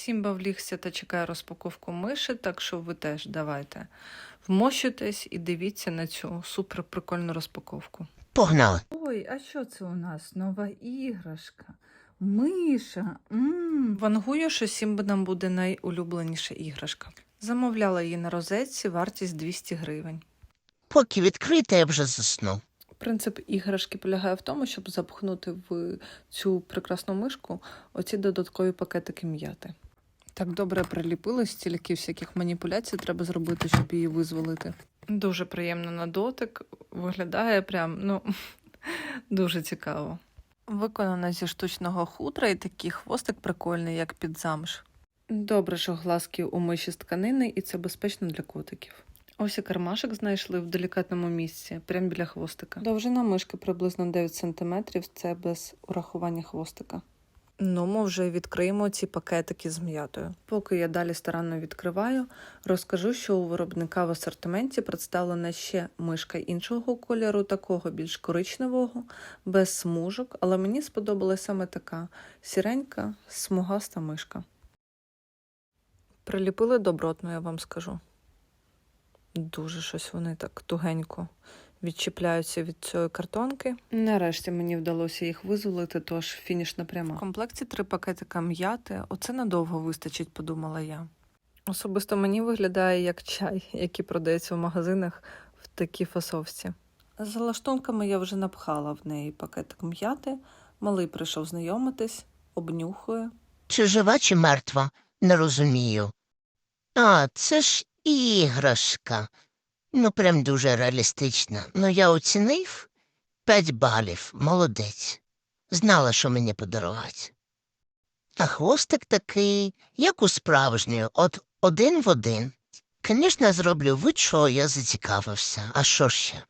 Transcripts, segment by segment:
Сімба влігся та чекає розпаковку миші, так що ви теж давайте вмощуйтесь і дивіться на цю супер прикольну розпаковку. Погнали. Ой, а що це у нас? Нова іграшка. Миша. м Вангую, що Сімба нам буде найулюбленіша іграшка. Замовляла її на розетці, вартість 200 гривень. Поки відкрите, я вже заснув. Принцип іграшки полягає в тому, щоб запхнути в цю прекрасну мишку оці додаткові пакетики м'яти. Так добре приліпили, стільки всяких маніпуляцій треба зробити, щоб її визволити. Дуже приємно на дотик, виглядає прям, ну, дуже цікаво. Виконана зі штучного хутра і такий хвостик прикольний, як під замш. Добре, що глазки у миші з тканини, і це безпечно для котиків. Ось і кармашок знайшли в делікатному місці, прямо біля хвостика. Довжина мишки приблизно 9 см, це без урахування хвостика. Ну, ми вже відкриємо ці пакетики з м'ятою. Поки я далі старанно відкриваю, розкажу, що у виробника в асортименті представлена ще мишка іншого кольору, такого більш коричневого, без смужок, але мені сподобалася саме така сіренька, смугаста мишка. Приліпили добротно, я вам скажу. Дуже щось вони так тугенько відчіпляються від цієї картонки. Нарешті мені вдалося їх визволити, тож фінішна пряма. В комплекті три пакетика м'яти. Оце надовго вистачить, подумала я. Особисто мені виглядає як чай, який продається в магазинах в такій фасовці. За лаштунками я вже напхала в неї пакетик м'яти. Малий прийшов знайомитись, обнюхує. Чи жива, чи мертва? Не розумію. А, це ж іграшка. Ну, прям дуже реалістична. Ну, я оцінив п'ять балів. Молодець. Знала, що мені подарувати. А хвостик такий, як у справжньої, от один в один. Звісно, зроблю вид, що я зацікавився. А що ще?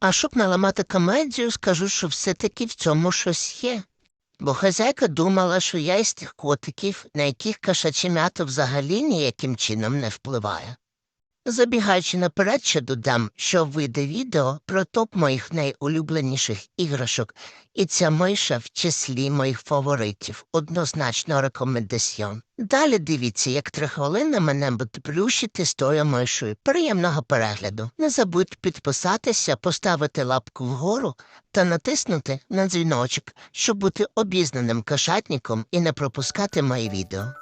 А щоб наламати комедію, скажу, що все-таки в цьому щось є. Бо хазяйка думала, що я із тих котиків, на яких кошаче м'ято взагалі ніяким чином не впливає. Забігаючи наперед, ще додам, що вийде відео про топ моїх найулюбленіших іграшок, і ця миша в числі моїх фаворитів, однозначно рекомендаціон. Далі дивіться, як три хвилини мене буде плющити з тою мишою. Приємного перегляду. Не забудь підписатися, поставити лапку вгору та натиснути на дзвіночок, щоб бути обізнаним кошатником і не пропускати мої відео.